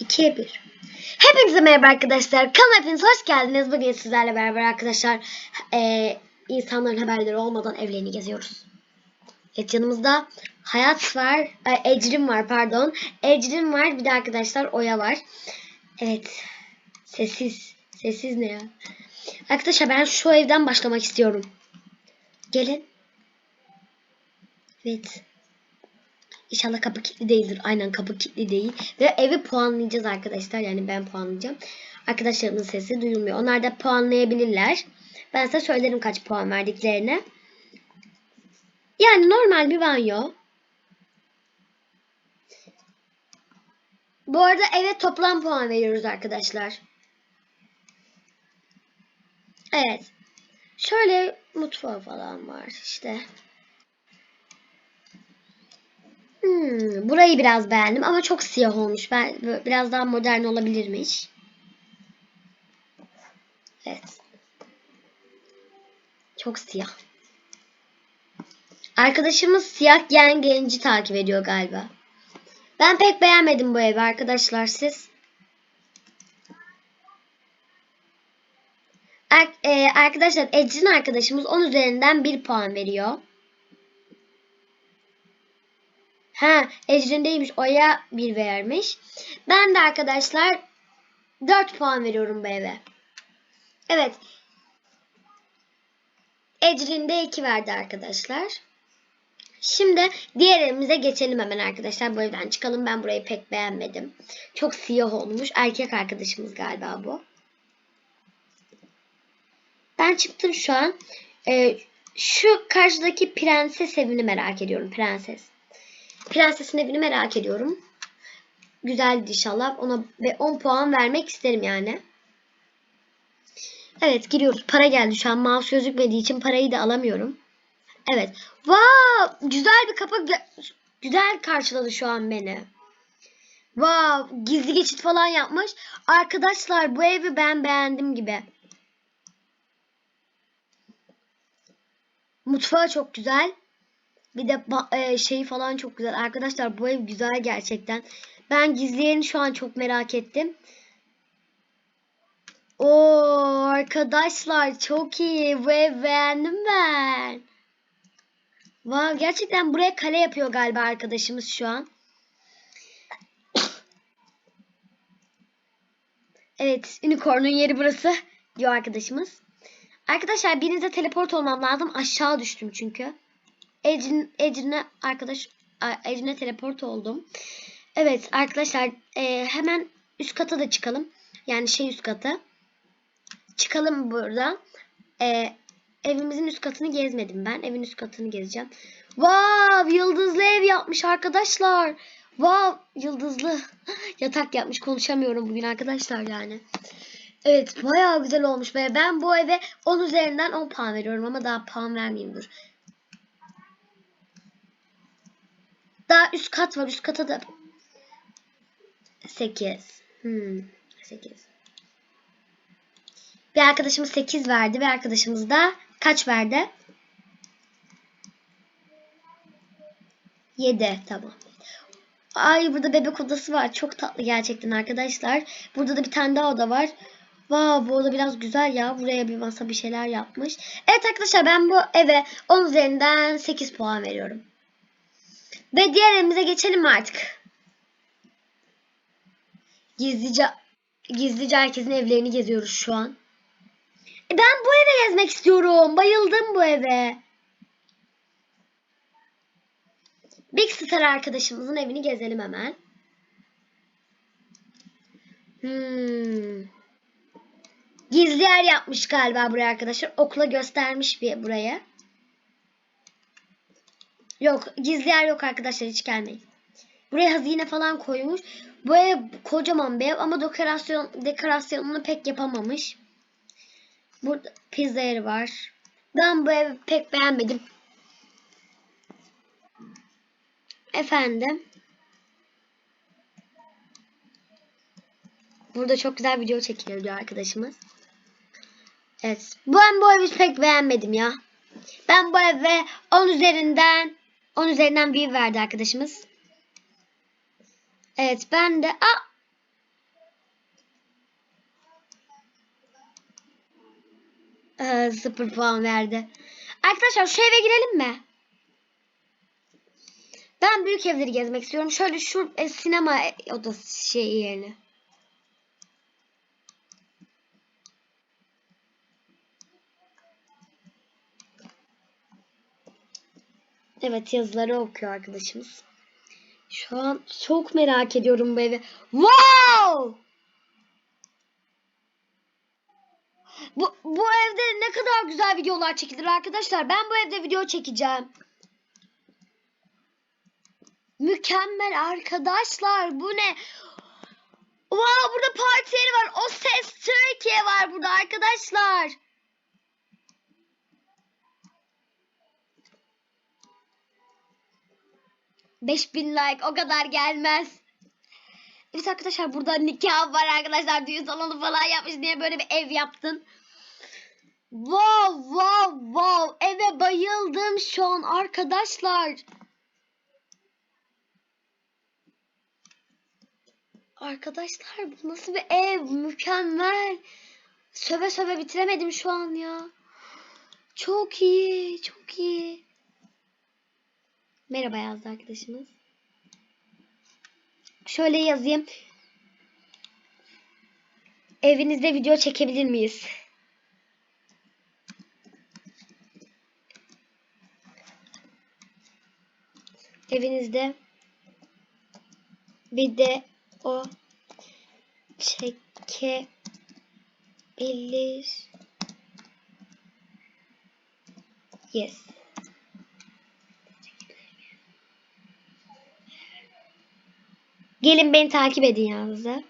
2'ye 1. Hepinize merhaba arkadaşlar. Kanalıma hepiniz hoş geldiniz. Bugün sizlerle beraber arkadaşlar eee, insanların haberleri olmadan evlerini geziyoruz. Evet yanımızda Hayat var. Ay, Ecrin var pardon. Ecrin var. Bir de arkadaşlar Oya var. Evet. Sessiz. Sessiz ne ya? Arkadaşlar ben şu evden başlamak istiyorum. Gelin. Evet. İnşallah kapı kilitli değildir. Aynen kapı kilitli değil. Ve evi puanlayacağız arkadaşlar. Yani ben puanlayacağım. Arkadaşlarımın sesi duyulmuyor. Onlar da puanlayabilirler. Ben size söylerim kaç puan verdiklerini. Yani normal bir banyo. Bu arada eve toplam puan veriyoruz arkadaşlar. Evet. Şöyle mutfağı falan var işte. Hmm, burayı biraz beğendim ama çok siyah olmuş. Ben biraz daha modern olabilirmiş. Evet. Çok siyah. Arkadaşımız siyah giyen genci takip ediyor galiba. Ben pek beğenmedim bu evi arkadaşlar siz. Ar- e, arkadaşlar Ecrin arkadaşımız 10 üzerinden 1 puan veriyor. Ha, Ecrin'deymiş. Oya 1 vermiş. Ben de arkadaşlar 4 puan veriyorum bu eve. Evet. Ecrin'de 2 verdi arkadaşlar. Şimdi diğer evimize geçelim hemen arkadaşlar. Bu evden çıkalım. Ben burayı pek beğenmedim. Çok siyah olmuş. Erkek arkadaşımız galiba bu. Ben çıktım şu an. Ee, şu karşıdaki prenses evini merak ediyorum. Prenses. Prensesin evini merak ediyorum. Güzeldi inşallah. Ona ve 10 puan vermek isterim yani. Evet giriyoruz. Para geldi şu an. Mouse gözükmediği için parayı da alamıyorum. Evet. Wow! Güzel bir kapı. gö- Güzel karşıladı şu an beni. Wow! Gizli geçit falan yapmış. Arkadaşlar bu evi ben beğendim gibi. Mutfağı çok güzel. Bir de e, şeyi falan çok güzel. Arkadaşlar bu ev güzel gerçekten. Ben gizli yerini şu an çok merak ettim. Oo arkadaşlar çok iyi. Ev beğendim ben. Vav gerçekten buraya kale yapıyor galiba arkadaşımız şu an. Evet, unicorn'un yeri burası diyor arkadaşımız. Arkadaşlar birinize teleport olmam lazım. Aşağı düştüm çünkü. Ecrin, Ecrin'e arkadaş Ecrin'e teleport oldum. Evet arkadaşlar e, hemen üst kata da çıkalım. Yani şey üst katı. Çıkalım burada. E, evimizin üst katını gezmedim ben. Evin üst katını gezeceğim. Wow, yıldızlı ev yapmış arkadaşlar. Wow, yıldızlı yatak yapmış. Konuşamıyorum bugün arkadaşlar yani. Evet, bayağı güzel olmuş be. Ben bu eve 10 üzerinden 10 puan veriyorum ama daha puan vermeyeyim dur. Daha üst kat var. Üst kata da 8. Hmm, 8. Bir arkadaşımız 8 verdi. Bir arkadaşımız da kaç verdi? 7. Tamam. Ay burada bebek odası var. Çok tatlı gerçekten arkadaşlar. Burada da bir tane daha oda var. Wow, bu oda biraz güzel ya. Buraya bir masa bir şeyler yapmış. Evet arkadaşlar ben bu eve 10 üzerinden 8 puan veriyorum. Ve diğer evimize geçelim artık? Gizlice gizlice herkesin evlerini geziyoruz şu an. E ben bu eve gezmek istiyorum. Bayıldım bu eve. Big Star arkadaşımızın evini gezelim hemen. Hmm. Gizli yer yapmış galiba buraya arkadaşlar. Okla göstermiş bir buraya. Yok gizli yer yok arkadaşlar hiç gelmeyin. Buraya hazine falan koymuş. Bu ev kocaman bir ev ama dekorasyon dekorasyonunu pek yapamamış. Burada pizza yeri var. Ben bu evi pek beğenmedim. Efendim. Burada çok güzel video çekiliyor arkadaşımız. Evet. Ben bu evi pek beğenmedim ya. Ben bu eve 10 üzerinden 10 üzerinden 1 verdi arkadaşımız. Evet ben de... Aa! Ee, 0 puan verdi. Arkadaşlar şu eve girelim mi? Ben büyük evleri gezmek istiyorum. Şöyle şu e, sinema odası şey yerini. Evet yazıları okuyor arkadaşımız. Şu an çok merak ediyorum bu evi. Wow! Bu, bu evde ne kadar güzel videolar çekilir arkadaşlar. Ben bu evde video çekeceğim. Mükemmel arkadaşlar. Bu ne? Wow burada parti yeri var. O ses Türkiye var burada arkadaşlar. Beş bin like o kadar gelmez. Evet arkadaşlar burada nikah var arkadaşlar. Düğün salonu falan yapmış. Niye böyle bir ev yaptın? Wow wow wow. Eve bayıldım şu an arkadaşlar. Arkadaşlar bu nasıl bir ev? Mükemmel. Söve söve bitiremedim şu an ya. Çok iyi, çok iyi. Merhaba yazdı arkadaşımız. Şöyle yazayım. Evinizde video çekebilir miyiz? Evinizde video çekebilir Yes. Gelin beni takip edin yalnızca.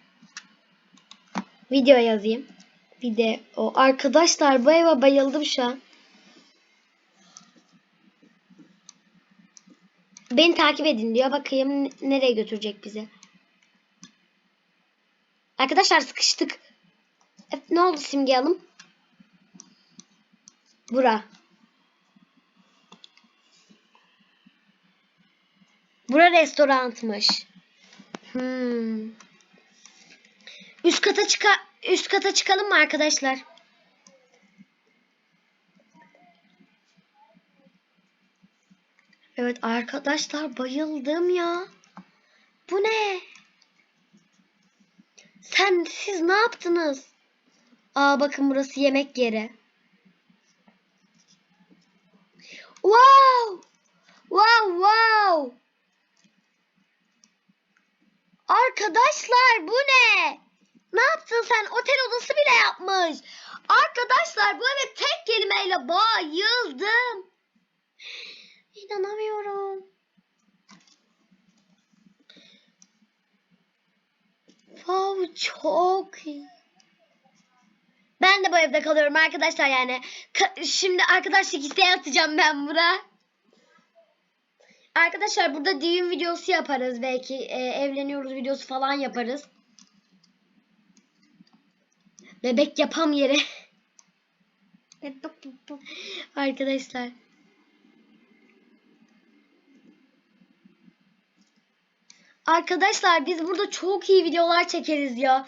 Video yazayım. Video. Arkadaşlar bu eve bayıldım şu an. Beni takip edin diyor. Bakayım nereye götürecek bizi. Arkadaşlar sıkıştık. Ne oldu Simge Hanım? Bura. Bura restorantmış. Hmm. Üst kata çıka üst kata çıkalım mı arkadaşlar? Evet arkadaşlar bayıldım ya. Bu ne? Sen siz ne yaptınız? Aa bakın burası yemek yeri. Wow! Wow wow! Arkadaşlar bu ne? Ne yaptın sen? Otel odası bile yapmış. Arkadaşlar bu eve tek kelimeyle bayıldım. İnanamıyorum. Wow çok iyi. Ben de bu evde kalıyorum arkadaşlar yani. Ka- şimdi arkadaşlık isteği atacağım ben buna. Arkadaşlar burada düğün videosu yaparız belki. Ee, evleniyoruz videosu falan yaparız. Bebek yapam yeri. Arkadaşlar. Arkadaşlar biz burada çok iyi videolar çekeriz ya.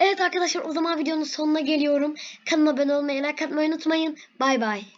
Evet arkadaşlar o zaman videonun sonuna geliyorum. Kanalıma abone olmayı, like atmayı unutmayın. Bay bay.